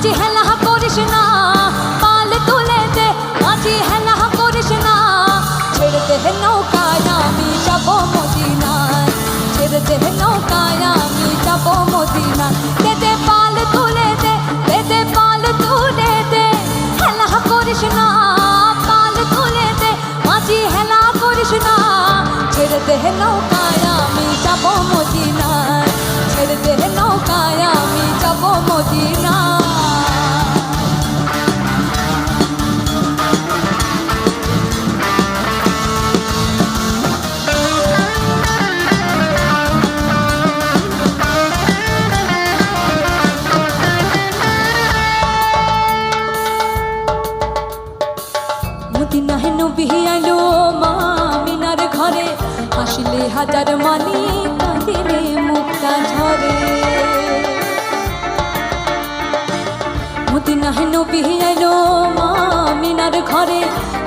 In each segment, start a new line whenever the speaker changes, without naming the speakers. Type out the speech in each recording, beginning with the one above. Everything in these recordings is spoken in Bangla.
মাঝি হেলা করিস না, পাল তুলে দে, মাঝি হেলা করিস না। ছেড়ে দে নৌকায়, আমি যাব মদিনায়। ছেড়ে দে নৌকায়, আমি যাব মদিনায়। দে দে পাল তুলে দে দে দে পাল তুলে দে। হেলা করিস না, পাল তুলে দে, মাঝি হেলা করিস না। ছেড়ে দে নৌকায় মদিনা হেন বিহিয়ালো মা ঘরে আসলে হাজার মানি কাঁদিলে মুক্তা ঝরে। মদিনা হেন বিহিয়ালো মা ঘরে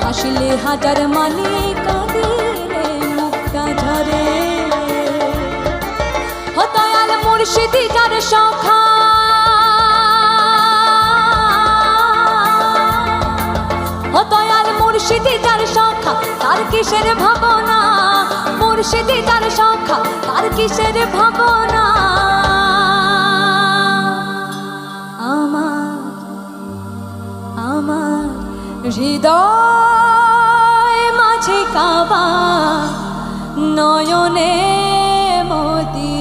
আসলে হাজার মানি কাঁদিলে মুক্তা ঝরে। ও দয়াল মুর্শিদি, যার সখা দয়াল মুর্শিদি যার সখা তার কিসের ভাবনা? মুর্শিদি যার সখা তার কিসের ভাবনা? হৃদয় মাঝে কাবা, নয়নে মদিনা